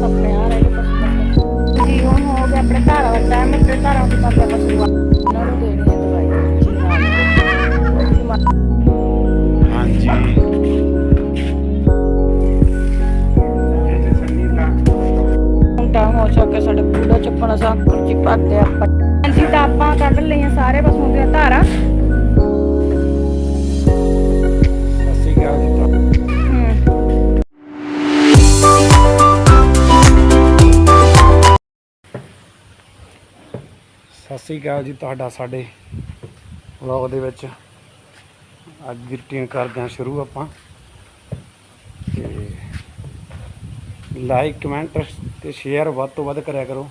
ਬਸ ਹੋ ਗਿਆ ਘਰ ਦਾ ਟਾਈਮ ਤੇ ਘਰਾਂ ਦੇ ਪਾਸੇ ਪਸ਼ੂ ਆ ਉਹਨਾਂ ਨੂੰ ਦੇਣੀ ਹੈ ਦਵਾਈ। ਜੀ ਨਾਲ ਹਾਂਜੀ। ਇਹ ਜੇ ਸੰਨੀ ਦਾ ਹੁਣ ਟਾਈਮ ਹੋ ਚੁੱਕਾ ਸਾਡੇ ਬੂੜਾ ਚੱਪਣਾ ਸਾਂਕਰ ਜੀ ਪਾਤੇ ਆਪਾਂ। ਹਾਂਜੀ ਤਾਂ ਆਪਾਂ ਕੱਢ ਲਈਆਂ ਸਾਰੇ ਪਸ਼ੂਆਂ ਦੀਆਂ ਧਾਰਾਂ। ਸਸੀ ਗੱਲ ਸਤਿ ਸ੍ਰੀ ਅਕਾਲ ਜੀ ਤੁਹਾਡਾ ਸਾਡੇ ਵਲੌਗ ਦੇ ਵਿੱਚ। ਅੱਜ ਦੀ ਰੁਟੀਨ ਕਰਦੇ ਹਾਂ ਸ਼ੁਰੂ ਆਪਾਂ। ਤੇ ਲਾਈਕ ਕਮੈਂਟ ਤੇ ਸ਼ੇਅਰ ਵੱਧ ਤੋਂ ਵੱਧ ਕਰਿਆ ਕਰੋ।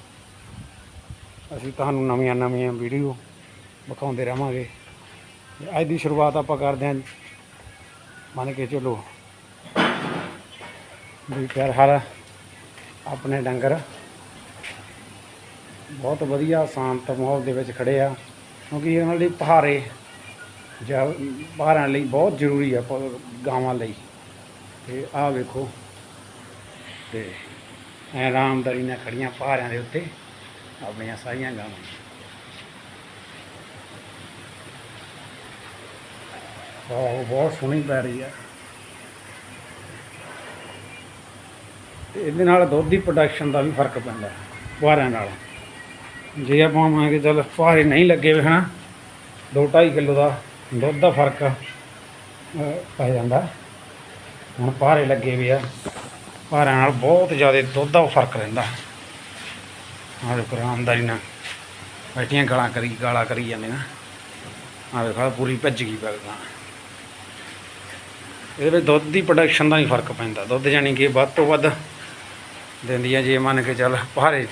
ਅਸੀਂ ਤੁਹਾਨੂੰ ਨਵੀਆਂ ਨਵੀਆਂ ਵੀਡੀਓ ਵਿਖਾਉਂਦੇ ਰਹਾਂਗੇ। ਅੱਜ ਦੀ ਸ਼ੁਰੂਆਤ ਆਪਾਂ ਕਰਦੇ ਹਾਂ। ਮੰਨ ਕੇ ਚਲੋ ਵੀ ਪਿਆਰ ਹਾਲ ਆਪਣੇ ਡੰਗਰ ਬਹੁਤ ਵਧੀਆ ਸ਼ਾਂਤ ਮਾਹੌਲ ਦੇ ਵਿੱਚ ਖੜੇ ਆ, ਕਿਉਂਕਿ ਉਹਨਾਂ ਲਈ ਪਹਾਰੇ ਜਾਂ ਪਹਾੜਾਂ ਲਈ ਬਹੁਤ ਜ਼ਰੂਰੀ ਆ ਗਾਵਾਂ ਲਈ। ਤੇ ਆਹ ਵੇਖੋ, ਤੇ ਐ ਆਰਾਮਦਾਰੀ ਨਾਲ ਖੜੀਆਂ ਪਹਾੜਾਂ ਦੇ ਉੱਤੇ, ਆਪਣੀਆਂ ਸਾਰੀਆਂ ਗਾਵਾਂ। ਵਾਹ, ਬਹੁਤ ਸੋਹਣੀ ਪੈ ਰਹੀ ਆ। ਤੇ ਇਹਦੇ ਨਾਲ ਦੁੱਧ ਦੀ ਪ੍ਰੋਡਕਸ਼ਨ ਦਾ ਵੀ ਫ਼ਰਕ ਪੈਂਦਾ, ਪਹਾੜਾਂ ਨਾਲ। ਜੇ ਆਪਾਂ ਮੰਨ ਕੇ ਚੱਲ ਭਾਰੇ ਨਹੀਂ ਲੱਗੇ ਵੇ ਹਨਾ 2.5 ਕਿਲੋ ਦਾ ਦੁੱਧ ਦਾ ਫ਼ਰਕ ਪੈ ਜਾਂਦਾ। ਹੁਣ ਭਾਰੇ ਲੱਗੇ ਵੀ ਆ, ਭਾਰਿਆਂ ਨਾਲ ਬਹੁਤ ਜ਼ਿਆਦਾ ਦੁੱਧ ਦਾ ਫ਼ਰਕ ਰਹਿੰਦਾ। ਆਹ ਦੇਖੋ, ਆਰਾਮਦਾਰੀ ਨਾਲ ਬੈਠੀਆਂ ਗਾਲਾਂ ਕਰੀ ਗਾਲਾਂ ਕਰੀ ਜਾਂਦੀਆਂ ਆਹ ਦੇਖੋ, ਆਹ ਪੂਰੀ ਭੱਜ ਗਈ ਬਗਦਾ ਇਹਦੇ ਵਿੱਚ ਦੁੱਧ ਦੀ ਪ੍ਰੋਡਕਸ਼ਨ ਦਾ ਹੀ ਫ਼ਰਕ ਪੈਂਦਾ। ਦੁੱਧ ਜਾਨੀ ਕਿ ਵੱਧ ਤੋਂ ਵੱਧ ਦਿੰਦੀ ਆ ਜੇ ਮੰਨ ਕੇ ਚੱਲ ਭਾਰੇ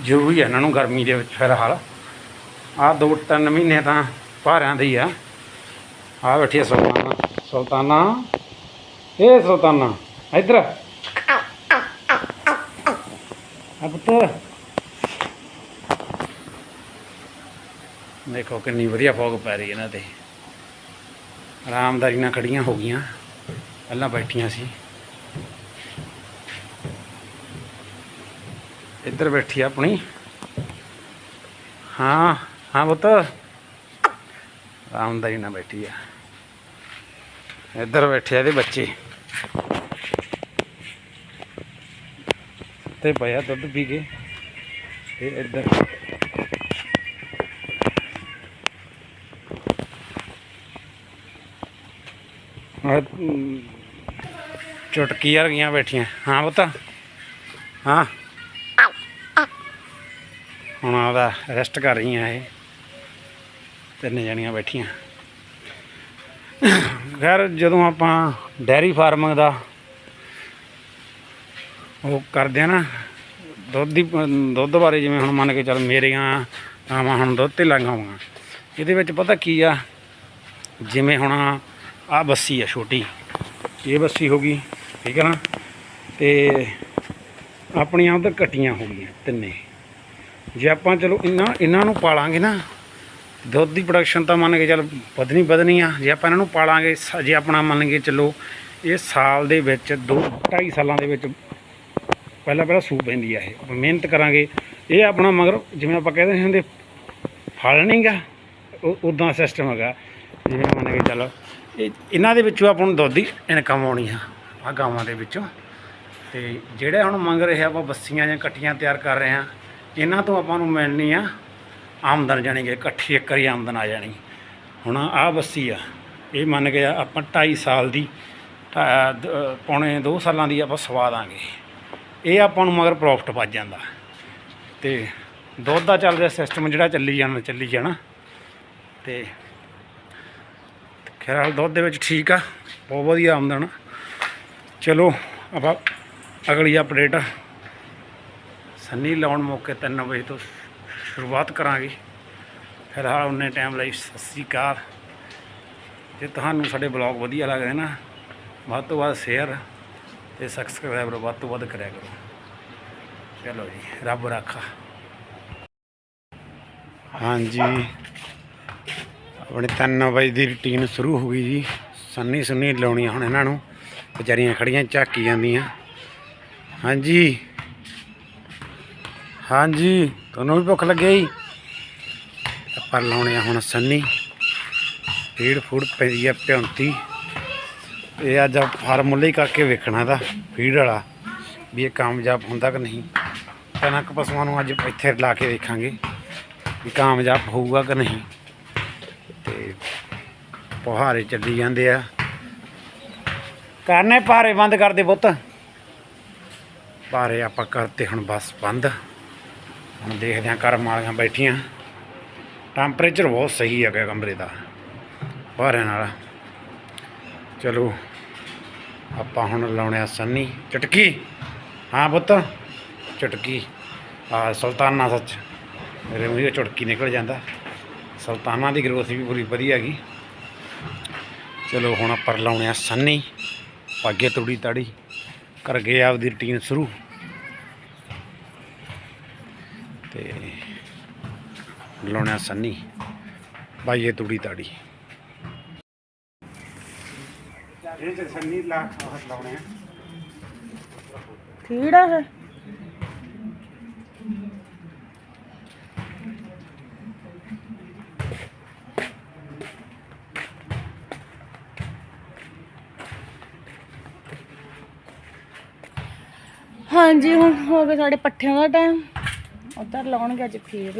ਜ਼ਰੂਰੀ ਹੈ ਇਹਨਾਂ ਨੂੰ ਗਰਮੀ ਦੇ ਵਿੱਚ ਫਿਲਹਾਲ। ਆਹ ਦੋ ਤਿੰਨ ਮਹੀਨੇ ਤਾਂ ਭਾਰਿਆਂ ਦੇ ਹੀ ਆ। ਆ ਬੈਠੀ ਆ ਸੁਲਤਾਨਾ ਸੁਲਤਾਨਾ ਇਹ ਸੁਲਤਾਨਾ, ਇੱਧਰ। ਆ ਪੁੱਤ ਦੇਖੋ ਕਿੰਨੀ ਵਧੀਆ ਫੋਗ ਪੈ ਰਹੀ ਇਹਨਾਂ ਤੇ। ਆਰਾਮਦਾਰੀ ਨਾਲ ਖੜੀਆਂ ਹੋ ਗਈਆਂ। ਪਹਿਲਾਂ ਬੈਠੀਆਂ ਸੀ। ਇੱਧਰ ਬੈਠੀ ਆ ਆਪਣੀ। ਹਾਂ ਹਾਂ ਪੁੱਤ। ਆਰਾਮਦਾਰੀ ਨਾਲ ਬੈਠੀ ਆ। ਇੱਧਰ ਬੈਠੇ ਆ ਇਹਦੇ ਬੱਚੇ। ਤੇ ਪਿਆ ਦੁੱਧ ਪੀ ਕੇ। ਤੇ ਇੱਧਰ। ਚੁਟਕੀ ਆ ਗਈਆਂ ਬੈਠੀਆਂ। ਹਾਂ ਪੁੱਤ। ਹਾਂ। ਹੁਣ ਆਦਾ ਰੈਸਟ ਕਰ ਰਹੀਆਂ ਇਹ। ਤਿੰਨ ਜਣੀਆਂ ਬੈਠੀਆਂ। ਖੈਰ, ਜਦੋਂ ਆਪਾਂ ਡੈਰੀ ਫਾਰਮਿੰਗ ਦਾ ਉਹ ਕਰਦੇ ਆ ਨਾ, ਦੁੱਧ ਦੀ, ਦੁੱਧ ਬਾਰੇ ਜਿਵੇਂ ਹੁਣ ਮੰਨ ਕੇ ਚੱਲ ਮੇਰੀਆਂ ਆਵਾਂ, ਹੁਣ ਦੁੱਧ ਤੇ ਲਾਈਆਂ ਇਹਦੇ ਵਿੱਚ ਪਤਾ ਕੀ ਆ? ਜਿਵੇਂ ਹੁਣ ਆ ਬੱਸੀ ਆ ਛੋਟੀ, ਇਹ ਬੱਸੀ ਹੋ ਗਈ, ਠੀਕ ਹੈ ਨਾ? ਤੇ ਆਪਣੀਆਂ ਉਧਰ ਕੱਟੀਆਂ ਹੋ ਗਈਆਂ ਤਿੰਨੇ। ਜੇ ਆਪਾਂ ਚਲੋ ਇਹਨਾਂ ਇਹਨਾਂ ਨੂੰ ਪਾਲਾਂਗੇ ਨਾ, ਦੁੱਧ ਦੀ ਪ੍ਰੋਡਕਸ਼ਨ ਤਾਂ ਮੰਨ ਕੇ ਚੱਲ ਵਧਣੀ ਵਧਣੀ ਆ। ਜੇ ਆਪਾਂ ਇਹਨਾਂ ਨੂੰ ਪਾਲਾਂਗੇ, ਸ- ਜੇ ਆਪਣਾ ਮੰਨ ਕੇ ਚੱਲੋ ਇਹ ਸਾਲ ਦੇ ਵਿੱਚ ਦੋ, ਢਾਈ ਸਾਲਾਂ ਦੇ ਵਿੱਚ ਪਹਿਲਾਂ ਪਹਿਲਾਂ ਸੂ ਪੈਂਦੀ ਆ ਇਹ। ਆਪਾਂ ਮਿਹਨਤ ਕਰਾਂਗੇ। ਇਹ ਆਪਣਾ ਮਗਰ ਜਿਵੇਂ ਆਪਾਂ ਕਹਿੰਦੇ ਸੀ ਹੁੰਦੇ, ਫਲ ਨਹੀਂਗਾ ਉਦਾਂ ਸਿਸਟਮ ਹੈਗਾ। ਜਿਵੇਂ ਮੰਨ ਕੇ ਚੱਲ, ਇਹ ਇਹਨਾਂ ਦੇ ਵਿੱਚੋਂ ਆਪਾਂ ਨੂੰ ਦੁੱਧ ਦੀ ਇਨਕਮ ਆਉਣੀ ਆ ਆ ਗਾਵਾਂ ਦੇ ਵਿੱਚੋਂ। ਤੇ ਜਿਹੜੇ ਹੁਣ ਮੰਗ ਰਹੇ ਆਪਾਂ ਬੱਸੀਆਂ ਜਾਂ ਕੱਟੀਆਂ ਤਿਆਰ ਕਰ ਰਹੇ ਆ ਇਹਨਾਂ ਤੋਂ ਆਪਾਂ ਨੂੰ ਮਿਲਣੀ ਆ ਆਮਦਨ ਜਾਣੀ ਕਿ ਇਕੱਠੀ ਇੱਕ ਵਾਰੀ ਆਮਦਨ ਆ ਜਾਣੀ। ਹੁਣ ਆਹ ਬੱਸੀ ਆ, ਇਹ ਮੰਨ ਕੇ ਆਪਾਂ 2.5 ਸਾਲ ਦੀ, ਢਾ- ਦ- ਪੌਣੇ 2 ਸਾਲਾਂ ਦੀ ਆਪਾਂ ਸਵਾ ਦਾਂਗੇ। ਇਹ ਆਪਾਂ ਨੂੰ ਮਗਰ ਪ੍ਰੋਫਿਟ ਵੱਜ ਜਾਂਦਾ। ਤੇ ਦੁੱਧ ਦਾ ਚੱਲ ਰਿਹਾ ਸਿਸਟਮ ਜਿਹੜਾ ਚੱਲੀ ਜਾਣਾ ਚੱਲੀ ਜਾਣਾ। ਤੇ ਖੈਰ ਦੁੱਧ ਦੇ ਵਿੱਚ ਠੀਕ ਆ, ਬਹੁਤ ਵਧੀਆ ਆਮਦਨ ਚਲੋ ਆਪਾਂ ਅਗਲੀ ਅਪਡੇਟ ਸੰਨੀ ਲਾਉਣ ਮੌਕੇ 3 ਵਜੇ ਤੋਂ ਸ਼ੁਰੂਆਤ ਕਰਾਂਗੇ। ਫਿਲਹਾਲ ਉਹਨੇ ਟਾਈਮ ਲਈ ਸਤਿ ਸ੍ਰੀ ਅਕਾਲ। ਜੇ ਤੁਹਾਨੂੰ ਸਾਡੇ ਬਲੌਗ ਵਧੀਆ ਲੱਗਦੇ ਨਾ, ਵੱਧ ਤੋਂ ਵੱਧ ਸ਼ੇਅਰ ਤੇ ਸਬਸਕ੍ਰਾਈਬਰ ਵੱਧ ਤੋਂ ਵੱਧ ਕਰਿਆ ਕਰੋ। ਚਲੋ ਜੀ, ਰੱਬ ਰਾਖਾ। ਹਾਂਜੀ। ਆਪਣੇ 3 ਵਜੇ ਦੀ ਰੁਟੀਨ ਸ਼ੁਰੂ ਹੋ ਗਈ ਜੀ। ਸੰਨੀ ਸੁੰਨੀ ਲਾਉਣੀ ਹੁਣ ਇਹਨਾਂ ਨੂੰ। ਵਿਚਾਰੀਆਂ ਖੜੀਆਂ ਝਾਕੀ ਜਾਂਦੀਆਂ। ਹਾਂਜੀ। ਹਾਂਜੀ, ਤੁਹਾਨੂੰ ਵੀ ਭੁੱਖ ਲੱਗੀ ਆਪਾਂ ਲਾਉਣੇ ਆ ਹੁਣ ਸੰਨੀ। ਫੀਡ ਫੂਡ ਪਈ ਆ ਪਿਉਂਤੀ ਇਹ ਅੱਜ ਫਾਰਮੂਲਾ ਹੀ ਕਰਕੇ ਵੇਖਣਾ ਦਾ ਫੀਡ ਵਾਲਾ, ਵੀ ਇਹ ਕਾਮਯਾਬ ਹੁੰਦਾ ਕਿ ਨਹੀਂ। ਕਣਕ ਪਸ਼ੂਆਂ ਨੂੰ ਅੱਜ ਇੱਥੇ ਲਾ ਕੇ ਵੇਖਾਂਗੇ ਵੀ ਕਾਮਯਾਬ ਹੋਊਗਾ ਕਿ ਨਹੀਂ। ਤੇ ਪਹਾਰੇ ਚੱਲੀ ਜਾਂਦੇ ਆ। ਕਰਨੇ ਪਾਰੇ ਬੰਦ ਕਰਦੇ ਪੁੱਤ। ਪਾਰੇ ਆਪਾਂ ਕਰਤੇ ਹੁਣ ਬਸ ਬੰਦ। ਹੁਣ ਦੇਖਦੇ ਹਾਂ ਘਰ ਮਾਲੀਆਂ ਬੈਠੀਆਂ। ਟੈਂਪਰੇਚਰ ਬਹੁਤ ਸਹੀ ਹੈਗਾ ਕਮਰੇ ਦਾ ਪਾਰਿਆਂ ਨਾਲ। ਚਲੋ, ਆਪਾਂ ਹੁਣ ਲਾਉਣੇ ਆ ਸੰਨੀ। ਚਟਕੀ। ਹਾਂ ਪੁੱਤ, ਚਟਕੀ। ਆ ਸੁਲਤਾਨਾ ਸੱਚ। ਮੇਰੇ ਮੂੰਹ 'ਚੋਂ ਚੁਟਕੀ ਨਿਕਲ ਜਾਂਦਾ। ਸੁਲਤਾਨਾ ਦੀ ਗਰੋਥ ਵੀ ਪੂਰੀ ਵਧੀਆ ਹੈਗੀ। ਚਲੋ, ਹੁਣ ਆਪਾਂ ਲਾਉਣੇ ਆ ਸੰਨੀ। ਪਾਗੇ ਤੂੜੀ ਤਾੜੀ। ਕਰ ਗਏ ਆਪਦੀ ਰੁਟੀਨ ਸ਼ੁਰੂ। ਤੇ ਲਾਉਣਾ ਸੰਨੀ। ਪਾਈਏ ਤੂੜੀ ਤਾੜੀ। ਇਹ ਤੇ ਸੰਨੀ ਲਾ ਲਾਉਣੇ ਆ। ਫੀਡ ਆ ਇਹ? ਹਾਂਜੀ ਹੁਣ ਹੋ ਗਿਆ ਸਾਡੇ ਪੱਠਿਆਂ ਦਾ ਟਾਈਮ ਉਧਰ ਲਾਉਣਗੇ ਅੱਜ ਫੇਰ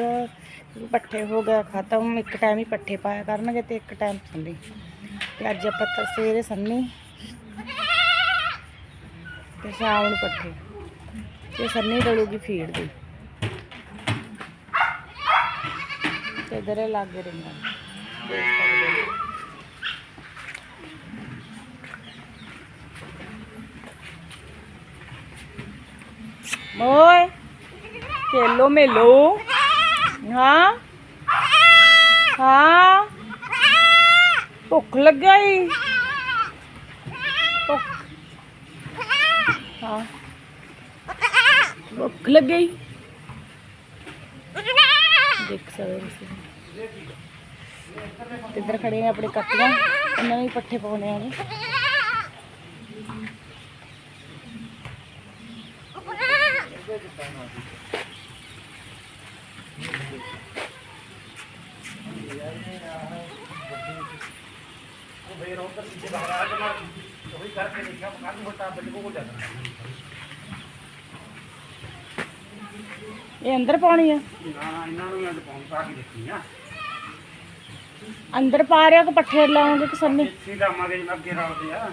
ਪੱਠੇ ਹੋ ਗਏ, ਖਤਮ। ਇੱਕ ਟਾਈਮ ਹੀ ਪੱਠੇ ਪਾਇਆ ਕਰਨਗੇ ਤੇ ਇੱਕ ਟਾਈਮ ਸੰਨੀ। ਤੇ ਅੱਜ ਆਪਾਂ ਸਵੇਰੇ ਸੰਨੀ ਤੇ ਸ਼ਾਮ ਨੂੰ ਪੱਠੇ। ਤੇ ਸੰਨੀ ਡਲੂਗੀ ਫੀਡ ਦੀ। ਤੇ ਇਧਰ ਇਹ ਲਾਗੇ ਰਿੰਗਾਂ। ਦੇਖ ਸਕਦੇ ਹੋ। ਓਏ ਕੇਲੋ ਮੇਲੋ ਹਾਂ ਹਾਂ ਭੁੱਖ ਲੱਗੀ ਭੁੱਖ ਹਾਂ ਭੁੱਖ ਲੱਗੀ ਦੇਖ ਸਕਦੇ ਤੇ ਨੂੰ ਇਹ ਅੰਦਰ ਪਾਉਣੀ ਆ? ਨਾ ਇਹਨਾਂ ਨੂੰ ਮੈਂ ਪਾਉਂ ਪਾ ਕੇ ਦਿੱਤੀ ਆ। ਅੰਦਰ ਪਾ ਰਿਆ ਕਿ ਪੱਠੇ ਲਾਉਂਗੇ ਕਿ ਸੰਨੀ? ਸੀਧਾ ਮਾਗੇ ਜਿਵੇਂ ਅੱਗੇ ਰਲਦੇ ਆ।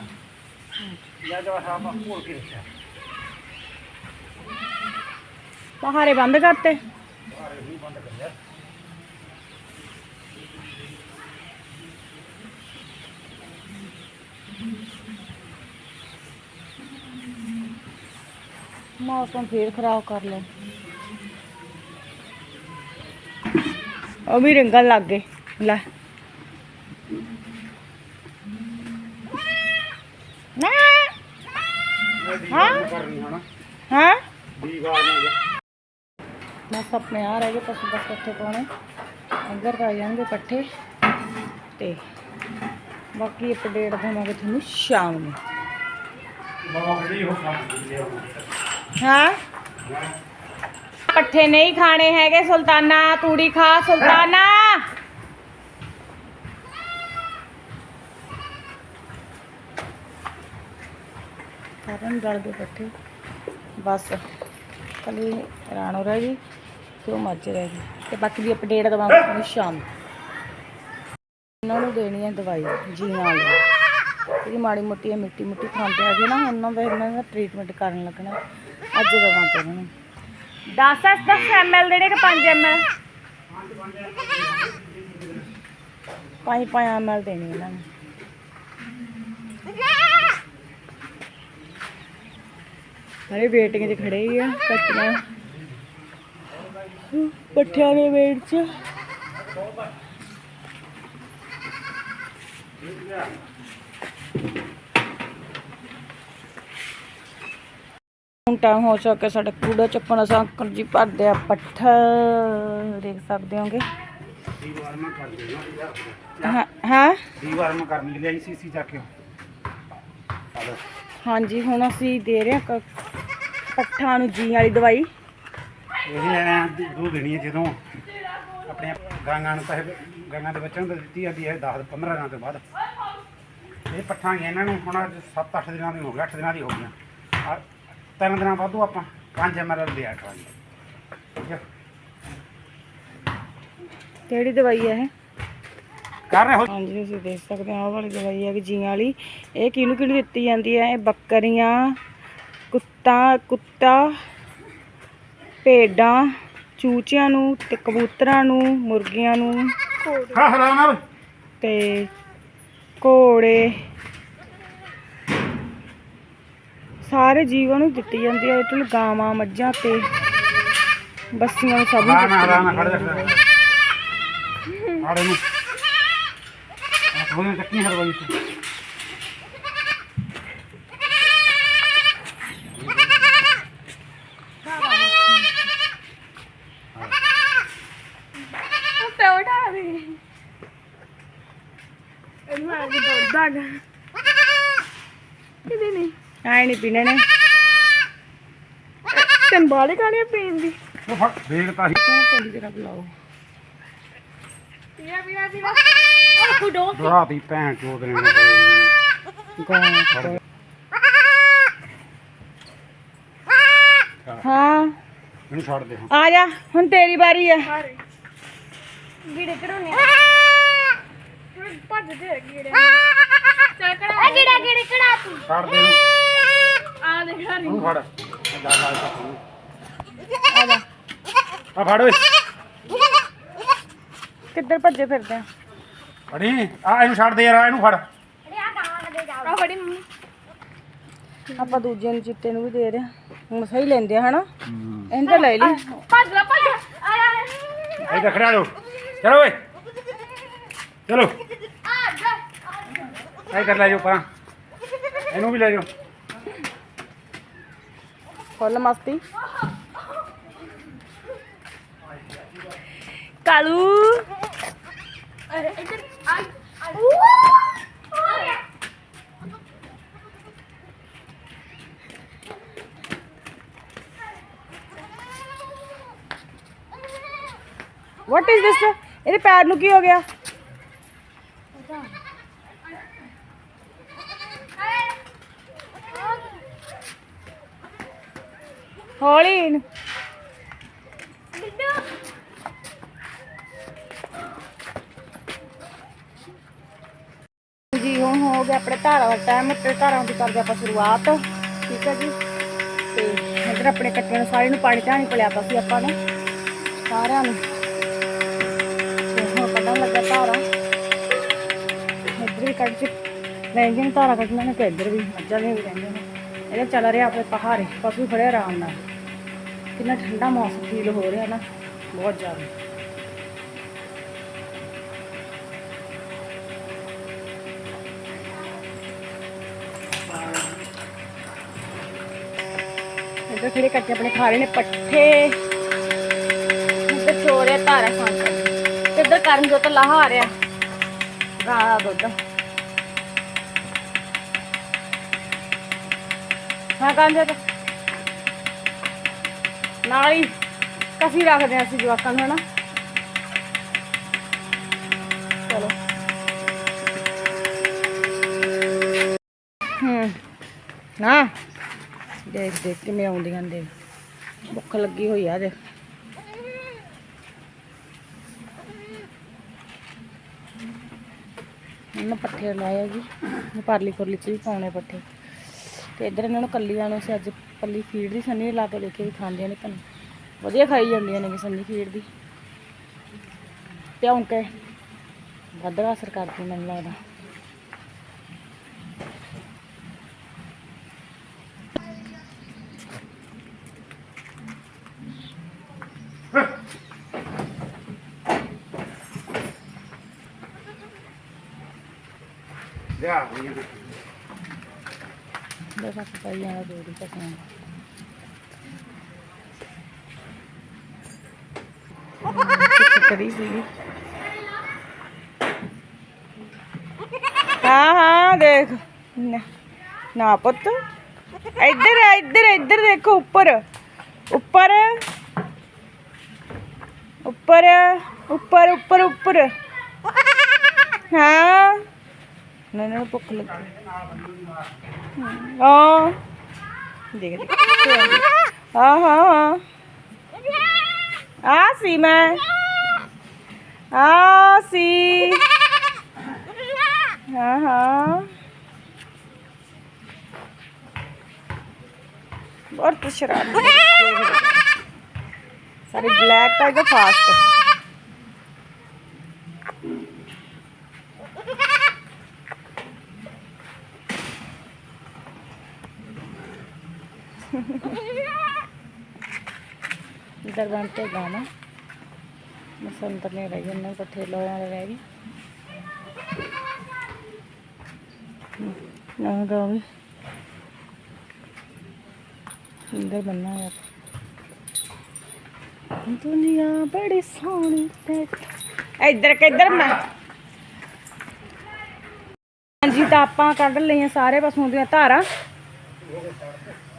ਜਾਂ ਜੋ ਆਪਾਂ ਘੋਲ ਕੇ ਰੱਖਿਆ। ਪਹਾੜੇ ਬੰਦ ਕਰਤੇ ਸਾਰੇ ਹੀ ਬੰਦ ਕਰ ਲਿਆ ਮੌਸਮ ਫੇਰ ਖਰਾਬ ਕਰ ਲਿਆ। ਉਹ ਵੀ ਰਿੰਗਣ ਲੱਗ ਗਏ। ਲੈ। ਨਾ। ਹਾਂ। ਹਾਂ। ਬਸ ਆਪਣੇ ਆ ਰਹਿ ਗਏ ਪਸ਼ੂ ਬਸ ਪੱਠੇ ਪਾਉਣੇ। ਅੰਦਰ ਪਾ ਜਾਣਗੇ ਪੱਠੇ ਤੇ ਬਾਕੀ ਅਪਡੇਟ ਦੇਵਾਂਗੇ ਤੁਹਾਨੂੰ ਸ਼ਾਮ ਨੂੰ। ਬਾਬਾ ਬੜੀ ਹੋ ਕੰਮ ਲਿਆ ਹਾਂ? ਪੱਠੇ ਨਹੀਂ ਖਾਣੇ ਹੈਗੇ ਸੁਲਤਾਨਾ ਤੂੜੀ ਖਾ ਸੁਲਤਾਨਾ! ਸਾਰਿਆਂ ਨੂੰ ਗਲ ਗਏ ਪੱਠੇ। ਬਸ ਕਲੀ ਰਾਣੋ ਰਹਿ ਗਈ ਤੇ ਉਹ ਮੱਝ ਰਹਿ ਗਈ ਤੇ ਬਾਕੀ ਦੀ ਅਪਡੇਟ ਦਵਾਂਗੇ ਤੁਹਾਨੂੰ ਸ਼ਾਮ ਨੂੰ। ਇਹਨਾਂ ਨੂੰ ਦੇਣੀ ਹੈ ਦਵਾਈ ਜੀ ਨਾਲ ਜਿਹੜੀ ਮਾੜੀ ਮੋਟੀ ਮਿੱਟੀ ਮੁੱਟੀ ਖਾਂਦੇ ਹੈਗੇ ਨਾ ਉਹਨਾਂ ਦਾ ਇਹਨਾਂ ਦਾ ਟ੍ਰੀਟਮੈਂਟ ਕਰਨ ਲੱਗਣਾ। ਅੱਜ ਦਵਾਂਗੇ ਇਹਨਾਂ ਨੂੰ 10 10 ml ਦੇਣੇ ਕਿ 5 ml 5 5 ml ਦੇਣੇ ਇਹਨਾਂ ਨੂੰ। ਹਰੇ ਵੇਟਿੰਗ 'ਚ ਖੜੇ ਹੀ ਆ ਕੱਟੀਆਂ ਪੱਠਿਆਂ ਦੇ ਵੇਟ 'ਚ। ਹੁਣ ਟਾਈਮ ਹੋ ਚੁੱਕਿਆ ਸਾਡੇ ਕੂੜਾ ਚੱਕਣ ਦਾ ਅੰਕਲ ਜੀ ਭਰਦੇ ਆ ਪੱਠਾ ਦੇਖ ਸਕਦੇ ਹੋਗੇ? ਹਾਂ ਹਾਂ? ਮੈਂ ਕਰਨ ਲਈ ਕੇ। ਹਾਂਜੀ ਹੁਣ ਅਸੀਂ ਦੇ ਰਹੇ ਹਾਂ ਪੱਠਾਂ ਨੂੰ ਜੀ ਵਾਲੀ ਦਵਾਈ। ਇਹ ਲੈਣਾ ਦੋ ਦੇਣੀ ਹੈ ਜਦੋਂ। ਆਪਣੇ ਗਾਂਗਾਂ ਨੂੰ ਪੈਸੇ ਗਾਂਗਾਂ ਦੇ ਬੱਚਿਆਂ ਨੂੰ ਦਿੱਤੀ ਜਾਂਦੀ ਹੈ 10 15 ਦਿਨਾਂ ਤੋਂ ਬਾਅਦ। ਇਹ ਪੱਠਾਂ ਇਹਨਾਂ ਨੂੰ ਹੁਣ ਅੱਜ 7-8 ਦਿਨਾਂ ਦੀ ਹੋ ਗਈ 8 ਦਿਨਾਂ ਦੀ ਹੋ ਗਈਆਂ। ਤਿੰਨ ਦਿਨਾਂ ਬਾਅਦੋਂ ਆਪਾਂ 5 ਐਮਐਲ ਲਿਆ ਕਰਾਂਗੇ ਠੀਕ ਹੈ ਕਿਹੜੀ ਦਵਾਈ ਹੈ ਇਹ? ਕਰ ਰਹੇ ਹੋ ਹਾਂਜੀ ਤੁਸੀਂ ਦੇਖ ਸਕਦੇ ਹੋ ਆਹ ਵਾਲੀ ਦਵਾਈ ਹੈ ਕਿ ਜੀਆਂ ਵਾਲੀ। ਇਹ ਕਿਹਨੂੰ ਕਿਹਨੂੰ ਦਿੱਤੀ ਜਾਂਦੀ ਹੈ ਇਹ ਬੱਕਰੀਆਂ ਕੁੱਤਾ ਕੁੱਤਾ ਭੇਡਾਂ ਚੂਚਿਆਂ ਨੂੰ ਤੇ ਕਬੂਤਰਾਂ ਨੂੰ ਮੁਰਗੀਆਂ ਨੂੰ ਹਾਂ ਹਲਾ ਨਾ ਤੇ ਘੋੜੇ। ਸਾਰੇ ਜੀਵਾਂ ਨੂੰ ਦਿੱਤੀ ਜਾਂਦੀ ਹੈ ਤੋਂ ਗਾਵਾਂ ਮੱਝਾਂ ਤੇ ਬੱਸੀਆਂ ਨੂੰ ਸਭ ਨੂੰ ਦਿੱਤੀ ਜਾਂਦੀ ਖੜ ਹੈ। ਆੜੇ ਨੂੰ। ਆ ਥੋੜੀ ਚੱਕੀ ਹਲਵਾਈ ਨਹੀਂ ਪੀਣੇ ਨੇ। ਸੰਭਾਲੇ ਕਾਣੇ ਪੀਣ ਦੀ। ਉਹ ਫੜ ਵੇਖਤਾ ਸੀ ਕਿਹਨੇ ਚੰਗੀ ਤਰ੍ਹਾਂ ਬੁਲਾਓ। ਰਾਤੀ ਭੈਣ ਚੋਦ ਨੇ ਗਾਂ ਹਾਂ। ਇਹਨੂੰ ਛੱਡ ਦੇ ਹੁਣ। ਆ ਜਾ ਹੁਣ ਤੇਰੀ ਵਾਰੀ ਹੈ ਗੀੜੇ ਕਢਾਉਣੇ ਭੱਜਦੇ ਗੀੜੇ। ਚੱਲ ਕਢਾ ਆ ਗੀੜਾ ਗੀੜੇ ਕਢਾ ਤੂੰ। ਛੱਡ ਦੇ ਇਹਨੂੰ ਆ ਦੇਖ ਹਰੀ ਉਹਨੂੰ ਫੜ। ਏਦਾਂ ਲਾ ਕੇ ਉਹਨੂੰ। ਆ ਜਾ। ਆ ਫੜ ਓਏ। ਕਿੱਧਰ ਭੱਜੇ ਫਿਰਦੇ ਆ? ਫੜੀ ਆ ਇਹਨੂੰ ਛੱਡ ਦੇ ਯਾਰ ਆ ਇਹਨੂੰ ਫੜ। ਆ ਫੜੀ ਮੰਮੀ। ਆਪਾਂ ਦੂਜੇ ਨੂੰ ਚਿੱਟੇ ਨੂੰ ਵੀ ਦੇ ਰਹੇ। ਹੁਣ ਸਹੀ ਲੈਂਦੇ ਆ ਹਨਾ? ਇਹਨੂੰ ਤਾਂ ਲੈ ਲਈ। ਭੱਜ ਲੈ ਭੱਜ ਆ ਜਾ। ਇੱਧਰ ਖੜਾ ਜਾਓ ਚਲੋ ਓਏ। ਚਲੋ। ਆ ਜਾ। ਐ ਕਰ ਲੈ ਜਾਓ ਪਰਾਂ। ਇਹਨੂੰ ਵੀ ਲੈ ਜਾਓ ਫੁੱਲ ਮਸਤੀ। ਕਾਲੂ। ਅਰੇ ਇੱਧਰ ਆ ਵਾਟ ਇਜ਼ ਦਿਸ ਇਹਦੇ ਪੈਰ ਨੂੰ ਕੀ ਹੋ ਗਿਆ? ਹੌਲੀ। ਇਹਨੂੰ। ਜੀ, ਹੁਣ ਹੋ ਗਿਆ ਆਪਣੇ ਧਾਰਾਂ ਦਾ ਟਾਈਮ ਤੇ ਧਾਰਾਂ ਦੀ ਕਰਦੇ ਆਪਾਂ ਸ਼ੁਰੂਆਤ, ਠੀਕ ਹੈ ਜੀ? ਤੇ ਇੱਧਰ ਆਪਣੇ ਕੱਟਿਆਂ ਨੂੰ ਸਾਰੇ ਨੂੰ ਪਾਣੀ ਧਾਣੀ ਪਿਲਾਤਾ ਸੀ ਆਪਾਂ ਨੇ, ਸਾਰਿਆਂ ਨੂੰ। ਤੇ ਹੁਣ ਕੱਢਣ ਲੱਗਾ ਧਾਰਾਂ। ਇੱਧਰ ਵੀ ਕੱਢ ਰਹਿੰਦੀਆਂ ਨੇ ਧਾਰਾਂ ਕੱਢਣਾ ਨੇ ਤੇ ਇੱਧਰ ਵੀ, ਮੱਝਾਂ ਦੇ ਵੀ ਰਹਿੰਦੇ ਨੇ। ਇਹਦੇ ਚੱਲ ਰਿਹਾ ਆਪਣੇ ਪਹਾੜੇ, ਪਸ਼ੂ ਖੜੇ ਆਰਾਮ ਨਾਲ। ਕਿੰਨਾ ਠੰਡਾ ਮੌਸਮ ਫੀਲ ਹੋ ਰਿਹਾ ਨਾ, ਬਹੁਤ ਜ਼ਿਆਦਾ। ਇੱਧਰ ਖੜੇ ਕੱਟੇ ਆਪਣੇ ਖਾ ਰਹੇ ਨੇ ਪੱਠੇ। ਇੱਧਰ ਚੋਰਿਆ ਧਾਰਾ ਖਾਣ ਤੇ ਇੱਧਰ ਕਰਨ ਜੋ ਤਾਂ ਲਾਹਾ ਆ ਰਿਹਾ ਗਾਂ ਦੁੱਧ। ਹਾਂ ਕੰਜੇ ਤੇ ਨਾਲ ਹੀ ਕਸੀ ਰੱਖਦੇ ਹਾਂ ਅਸੀਂ ਜਵਾਕਾਂ ਨੂੰ, ਹਨਾ? ਚਲੋ। ਹੂੰ। ਨਾ। ਦੇਖ ਦੇਖ ਕਿਵੇਂ ਆਉਂਦੀਆਂ ਨੇ। ਭੁੱਖ ਲੱਗੀ ਹੋਈ ਆ ਦੇਖ ਇਹਨਾਂ ਪੱਠੇ ਲਾਇਆ ਜੀ। ਇਹ ਪਰਲੀ ਪੁਰਲੀ ਚ ਵੀ ਪਾਉਣੇ ਪੱਠੇ। ਤੇ ਇੱਧਰ ਇਹਨਾਂ ਨੂੰ ਕੱਲੀਆਂ ਨੂੰ ਅਸੀਂ ਅੱਜ। ਪੱਲੀ ਫੀਡ ਦੀ ਸੰਨੀ ਲਾ ਕੇ ਦੇਖੇ ਵੀ ਖਾਂਦੀਆਂ ਨੇ ਕਿ ਵਧੀਆ ਖਾਈ ਜਾਂਦੀਆਂ ਨੇ ਸੰਨੀ ਫੀਡ ਦੀ। ਭਿਉਂ ਕੇ ਵੱਧ ਅਸਰ ਕਰਦੀ ਮੈਨੂੰ ਲੱਗਦਾ। ਲਿਆ ਇਹ ਦੇਖ। ਦੇਖਾ ਪਾਈ ਜਾਣਾ ਦੂਰੀ ਪਸੰਦ ਕਰੀ ਸੀ ਹਾਂ ਹਾਂ, ਦੇਖ। ਨਾ- ਪੁੱਤ। ਇੱਧਰ ਇੱਧਰ ਇੱਧਰ ਦੇਖੋ, ਉੱਪਰ। ਉੱਪਰ। ਉੱਪਰ ਉੱਪਰ ਉੱਪਰ ਉੱਪਰ। ਹਾਂ। ਨਾ ਨਾ ਭੁੱਖ ਲੱਗੀ। ਆ ਦੇਖ ਦੇਖ ਆ ਹਾਂ ਹਾਂ ਆ ਸੀ ਮੈਂ ਆ ਸੀ ਹਾਂ ਹਾਂ ਬਹੁਤ ਸ਼ਰਾਰਤੀ ਹੈ। ਸਾਰੀ ਬਲੈਕ ਟਾਈਗਰ ਫਾਸਟ इधर बनते गाना बसंत ने रह गए नहीं पट्टे लोया रह गई ना तो भी सुंदर बनना है ਦੁਨੀਆ ਬੜੀ ਸੋਹਣੀ ਤੇ ਇੱਧਰ ਕਿੱਧਰ ਮੈਂ ਹਾਂਜੀ ਤਾਂ ਆਪਾਂ ਕੱਢ ਲਈਆਂ ਸਾਰੇ ਪਸ਼ੂਆਂ ਦੀਆਂ ਧਾਰਾਂ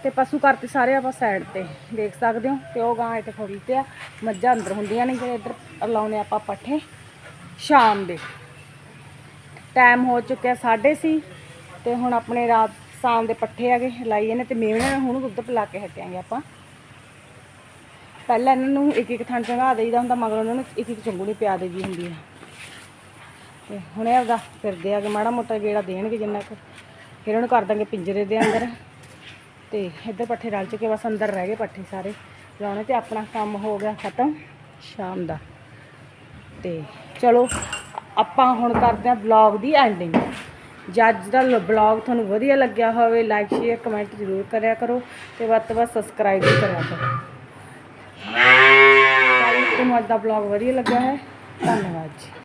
ਤੇ ਪਸ਼ੂ ਘਰ 'ਤੇ ਸਾਰੇ ਆਪਾਂ ਸਾਈਡ ਤੇ ਦੇਖ ਸਕਦੇ ਹੋ ਤੇ ਉਹ ਗਾਂ ਇੱਥੇ ਖੋਲੀ ਤੇ ਆ। ਮੱਝਾਂ ਅੰਦਰ ਹੁੰਦੀਆਂ ਨੇ ਜਿਹੜੇ ਇੱਧਰ ਲਾਉਨੇ ਆਪਾਂ ਪੱਠੇ ਸ਼ਾਮ ਦੇ। ਟਾਈਮ ਹੋ ਚੁੱਕਿਆ ਸਾਢੇ ਸੀ ਤੇ ਹੁਣ ਆਪਣੇ ਰਾਤ ਸ਼ਾਮ ਦੇ ਪੱਠੇ ਆਗੇ ਲਾਈਏ ਨੇ ਤੇ ਮੇਵਣੇ ਹੁਣ ਦੁੱਧ ਪਿਲਾ ਕੇ ਹਟਿਆਂਗੇ ਆਪਾਂ। ਪਹਿਲਾਂ ਇਹਨਾਂ ਨੂੰ ਇੱਕ ਇੱਕ ਥਣ ਚੰਗਾ ਦੇਈਦਾ ਹੁੰਦਾ ਮਗਰ ਉਹਨਾਂ ਨੂੰ ਇੱਕ ਇੱਕ ਚੰਗੂਣੀ ਪਿਆ ਦੇਦੀ ਹੁੰਦੀ ਆ। ਤੇ ਹੁਣ ਇਹ ਆਪਦਾ ਫਿਰਦੇ ਆਗੇ ਮਾੜਾ ਮੋਟਾ ਗੇੜਾ ਦੇਣਗੇ ਜਿੰਨਾ ਕੁ। ਫਿਰ ਉਹਨੂੰ ਕਰ ਦਾਂਗੇ ਪਿੰਜਰੇ ਦੇ ਅੰਦਰ। ਤੇ ਇੱਧਰ ਪੱਠੇ ਰਲ ਚੁੱਕੇ, ਬਸ ਅੰਦਰ ਰਹਿ ਗਏ ਪੱਠੇ ਸਾਰੇ। ਲਾਉਣੇ ਤੇ ਆਪਣਾ ਕੰਮ ਹੋ ਗਿਆ ਖਤਮ, ਸ਼ਾਮ ਦਾ। ਤੇ ਚਲੋ, ਆਪਾਂ ਹੁਣ ਕਰਦੇ ਹਾਂ ਵਲੌਗ ਦੀ ਐਂਡਿੰਗ ਜੱਜ ਦਾ ਵਲੌਗ ਤੁਹਾਨੂੰ ਵਧੀਆ ਲੱਗਿਆ ਹੋਵੇ ਲਾਈਕ ਸ਼ੇਅਰ ਕਮੈਂਟ ਜ਼ਰੂਰ ਕਰਿਆ ਕਰੋ ਤੇ ਵੱਧ ਤੋਂ ਵੱਧ ਸਬਸਕ੍ਰਾਈਬ ਵੀ ਕਰਿਆ ਕਰੋ। ਤੁਹਾਨੂੰ ਅੱਜ ਦਾ ਵਲੌਗ ਵਧੀਆ ਲੱਗਾ ਹੈ। ਧੰਨਵਾਦ ਜੀ।